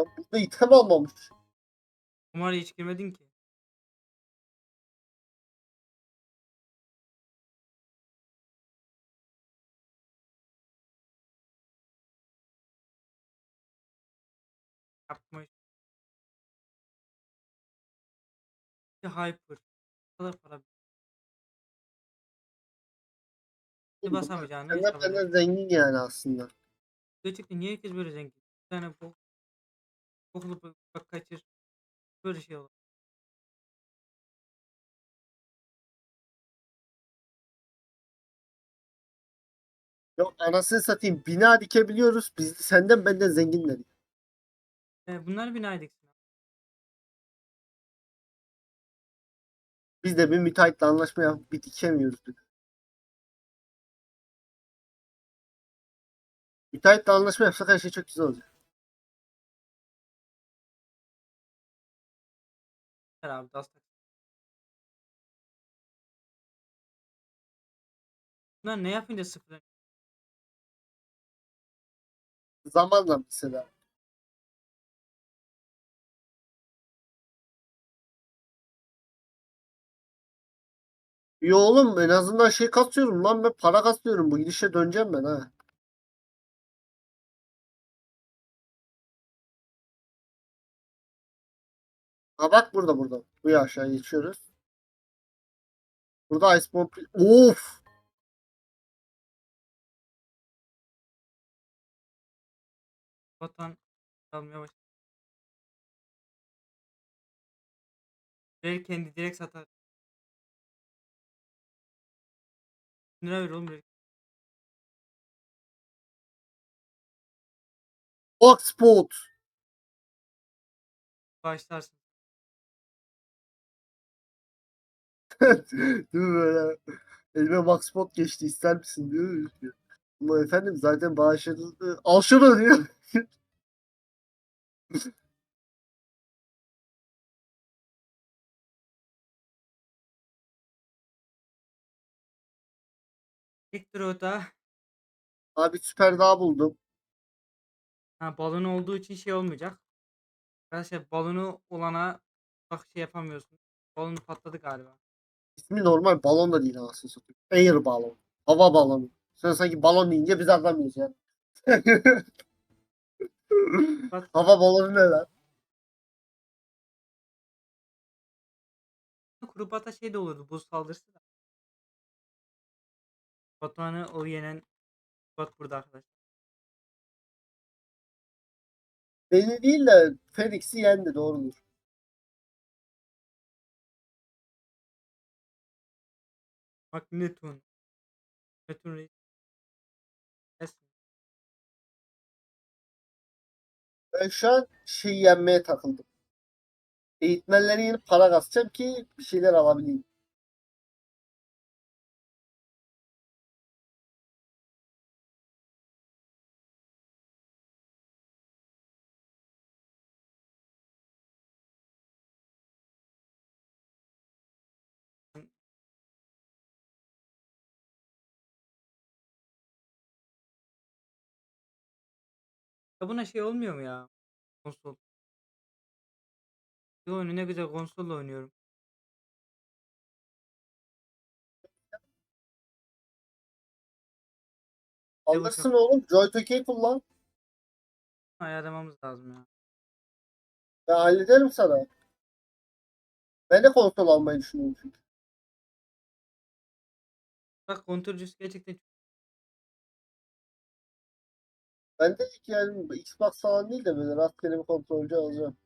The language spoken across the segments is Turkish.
Ben burada item almamış. Kumar'a hiç girmedin ki. Yapma. Hyper. Bu kadar para. Bir basamayacağını hesap benden zengin yani aslında. Gerçekten niye herkes böyle zengin? Bir tane bok. Boklu bak bak kaçır. Böyle şey olur. Yok anasını satayım. Bina dikebiliyoruz. Biz senden benden zenginler. E, bunlar bina ediksin. Biz de bir müteahhitle anlaşma yapıp bir dikemiyoruz. Müteahhitle anlaşma yapsak her şey çok güzel olacak. Ver abi dastak. Bunlar ne yapınca sıfır? Zamanla mesela. Yo oğlum en azından şey kasıyorum lan ben para kasıyorum. Bu gidişe döneceğim ben ha. Ha bak burada burada. Bu aşağı geçiyoruz. Burada Ice Bomb. Of! Vatan almaya başladı. Ver kendi direkt satar. Lira ver oğlum. Spot. Başlarsın. Değil mi böyle? Elime Box Spot geçti ister misin diyor. Ama efendim zaten bağışladı. Al şunu diyor. Tektir ota. Abi süper daha buldum. Ha balon olduğu için şey olmayacak. Arkadaşlar balonu olana bak şey yapamıyorsun. Balonu patladı galiba. İsmi normal balon da değil anasını satayım. Air balon. Hava balonu. Sen sanki balon deyince biz anlamıyoruz yani. Bak Hava balonu ne lan? Kurupata şey de olurdu buz saldırısı da. Batuhan'ı o yenen bak burada arkadaşlar. Beni değil de Felix'i yendi doğrudur. Bak Netun. Netun Reis. Es- Ben şu an şey yenmeye takıldım. Eğitmenleri yenip para kasacağım ki bir şeyler alabileyim. Ya buna şey olmuyor mu ya? Konsol. Bu oyunu ne güzel konsolla oynuyorum. Alırsın oğlum. Joy kullan. Ayarlamamız lazım ya. Ben hallederim sana. Ben de konsol almayı düşünüyorum çünkü. Bak kontrolcüsü gerçekten Ben de ilk yani Xbox falan değil de böyle rastgele bir kontrolcü alacağım.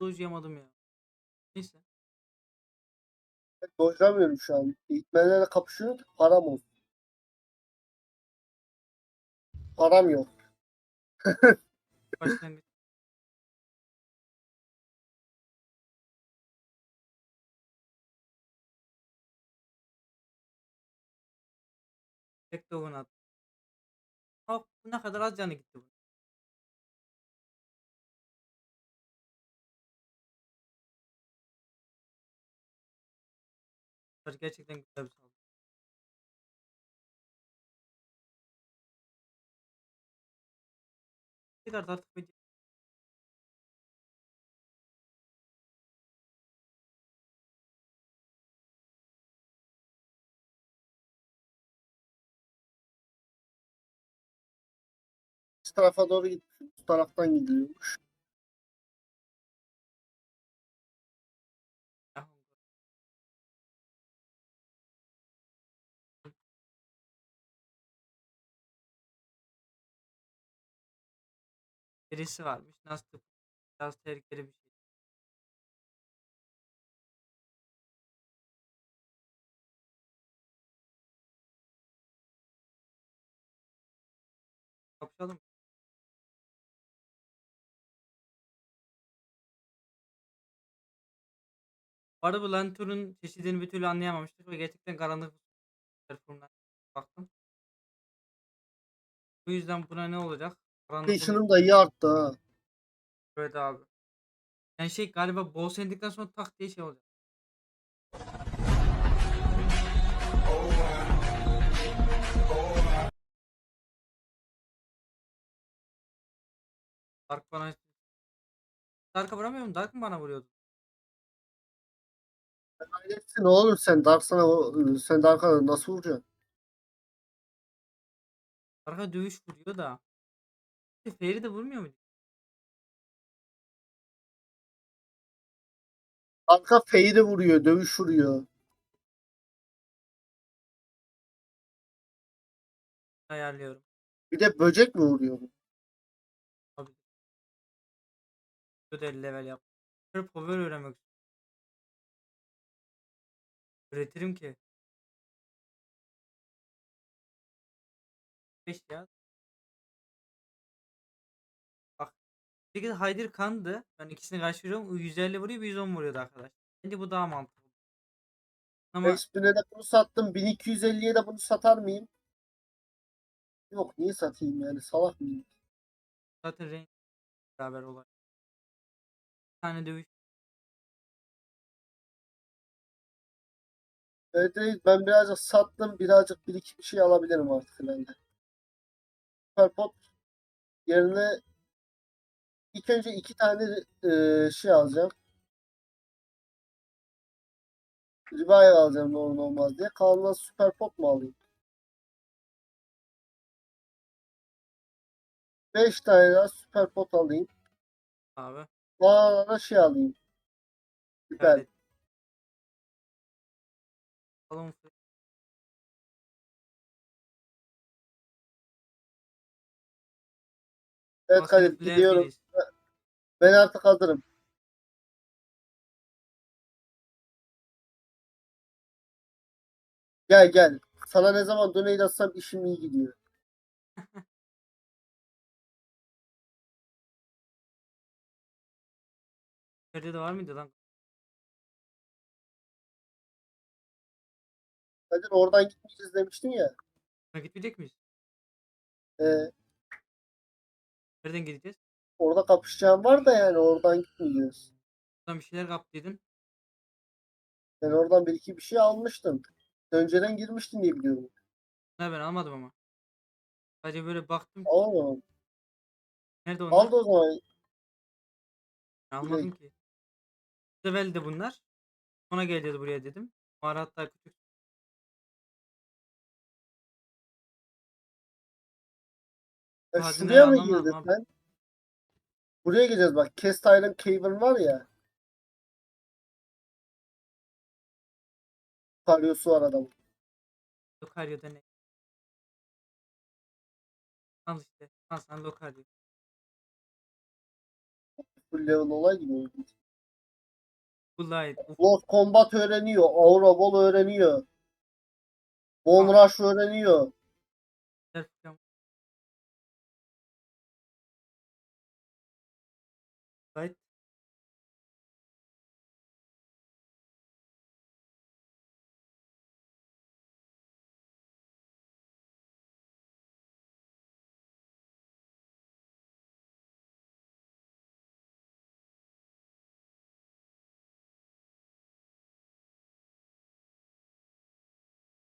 Dojlayamadım ya. Neyse. Dojlamıyorum şu an. Eğitmenlerle kapışıyorum param olsun. Param yok. Başlangıç. Tek de onu attı. Ama bu ne kadar az canı gitti bu. Gerçekten güzel bir saldırı. Tekrar artık bir tarafa doğru gitmiş. Bu taraftan gidiyormuş. Birisi varmış. Nasıl biraz tehlikeli bir şey. Kapışalım. Arada bu Lantur'un çeşidini bir türlü anlayamamıştık ve gerçekten karanlık bir baktım. Bu yüzden buna ne olacak? Karanlık olacak. Station'ım da iyi arttı ha. Evet abi. Yani şey galiba boss indikten sonra tak diye şey olacak. Dark bana Dark'a vuramıyor mu? Dark mı bana vuruyordu? Hayretsin oğlum sen Dark sana o- sen Dark'a nasıl vuracaksın? Dark'a dövüş vuruyor da. Fairy de vurmuyor mu? Dark'a Feyre vuruyor, dövüş vuruyor. Ayarlıyorum. Bir de böcek mi vuruyor? bu? Abi. Bu da 50 level yap. Böyle power öğrenmek istiyorum. Ki. 5 ya. 8 Haydir kandı. Ben ikisini karşılaştırıyorum. 150 vuruyor, bir 110 vuruyordu arkadaş. Bence bu daha mantıklı. Ama 5000'e de bunu sattım. 1250'ye de bunu satar mıyım? Yok niye satayım yani salak mıyım? zaten renk beraber olay. Bir tane dövüş. Evet, evet ben birazcık sattım. Birazcık bir iki bir şey alabilirim artık herhalde. Superpot yerine ilk önce iki tane e, şey alacağım. Revive alacağım ne olur olmaz diye. Kalanından Superpot mu alayım? 5 tane daha Superpot alayım. Abi. Kalanına da şey alayım. Süper. Alın Evet Kadir gidiyorum. biriz. Ben artık hazırım. Gel gel. Sana ne zaman donate atsam işim iyi gidiyor. Nerede de var mıydı lan? Kadir oradan gitmeyeceğiz demiştin ya. Buna gitmeyecek miyiz? Ee, Nereden gideceğiz? Orada kapışacağım var da yani oradan gitmeyeceğiz. Buradan bir şeyler kaptıydın. Ben oradan bir iki bir şey almıştım. Önceden girmiştin diye biliyorum. Ne ben almadım ama. Sadece böyle baktım. Al Nerede onlar? Al da o zaman. Almadım ki. Sefer de bunlar. Sonra geleceğiz buraya dedim. Mağara hatta küçük. Ya Hazineyi şuraya mı girdin abi. sen? Buraya gireceğiz bak. Cast Iron Cavern var ya. Karyosu var adamın. Lokaryo'da ne? Al işte. Al sana Lokaryo. Full level olay gibi oldu. Bu light. Uf, Close Combat öğreniyor. Aura Ball öğreniyor. Bone Rush öğreniyor. güzel falan. Light.